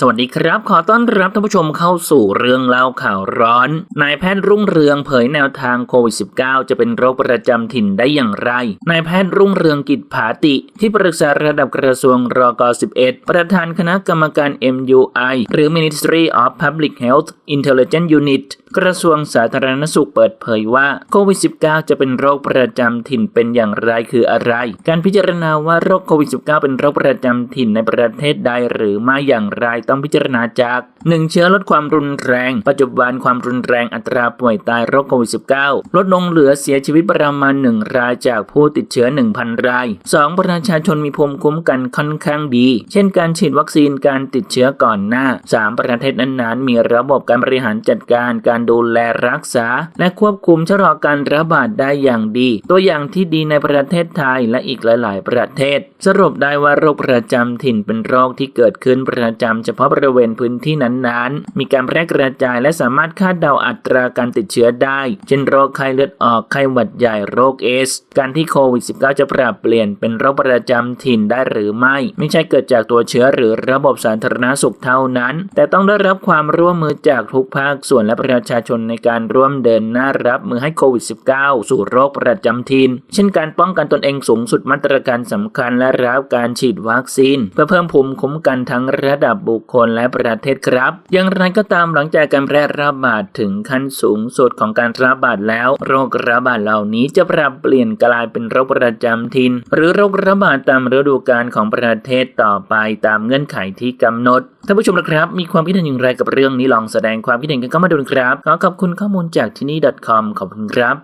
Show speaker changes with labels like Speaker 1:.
Speaker 1: สวัสดีครับ ขอต้อนรับท่านผู้ชมเข้าสู่เรื่องเล่าข่าวร้อน นายแพทย์รุ่งเรืองเผยแนวทางโควิด -19 จะเป็นโรคประจำถิ่นได้อย่างไร นายแพทย์รุ่งเรืองกิจผาติ ที่ปรึกษาระดับกระทรวงรก 11 ประธานคณะกรรมการ MUI หรือ Ministry of Public Health Intelligence Unit กระทรวงสาธารณสุขเปิดเผยว่าโควิด -19 จะเป็นโรคประจำถิ่นเป็นอย่างไรคืออะไร การพิจารณาว่าโรคโควิด -19 เป็นโรคประจำถิ่นในประเทศใดหรือไม่อย่างไรต้องพิจารณาจาก 1. เชื้อลดความรุนแรง ปัจจุบันความรุนแรงอัตราป่วยตายโรคโควิด -19 ลดลงเหลือเสียชีวิตประมาณ 1 รายจากผู้ติดเชื้อ 1,000 ราย 2. ประชาชนมีภูมิคุ้มกันค่อนข้างดี เช่นการฉีดวัคซีนการติดเชื้อก่อนหน้า 3. ประเทศนั้นๆมีระบบการบริหารจัดการการดูแลรักษา และควบคุมชะลอการระบาดได้อย่างดี ตัวอย่างที่ดีในประเทศไทยและอีกหลาย ๆ ประเทศ สรุปได้ว่าโรคประจำถิ่นเป็นโรคที่เกิดขึ้นประจำเฉพาะบริเวณพื้นที่นั้นๆ มีการแพร่กระจายและสามารถคาดเดาอัตราการติดเชื้อได้ เช่นโรคไข้เลือดออกไข้หวัดใหญ่โรคเอส การที่โควิด -19 จะปรับเปลี่ยนเป็นโรคประจำถิ่นได้หรือไม่ ไม่ใช่เกิดจากตัวเชื้อหรือระบบสาธารณสุขเท่านั้น แต่ต้องได้รับความร่วมมือจากทุกภาคส่วนและประชาชนในการร่วมเดินหน้ารับมือให้โควิด -19 สู่โรคประจำถิ่นเช่นการป้องกันตนเองสูงสุดมาตรการสำคัญและรับการฉีดวัคซีน เพื่อเพิ่มภูมิคุ้มกันทั้งระดับบุคคลและประเทศครับ อย่างไรก็ตามหลังจากการแพร่ระบาดถึงขั้นสูงสุดของการระบาดแล้ว โรคระบาดเหล่านี้จะปรับเปลี่ยนกลายเป็นโรคประจำถิ่นหรือโรคระบาดตามฤดูกาลของประเทศต่อไปตามเงื่อนไขที่กำหนดท่านผู้ชมนะครับ มีความคิดเห็นอย่างไรกับเรื่องนี้ลองแสดงความคิดเห็นกันเข้ามาดูนครับขอขอบคุณข้อมูลจากที่นี่ .com ขอบคุณครับ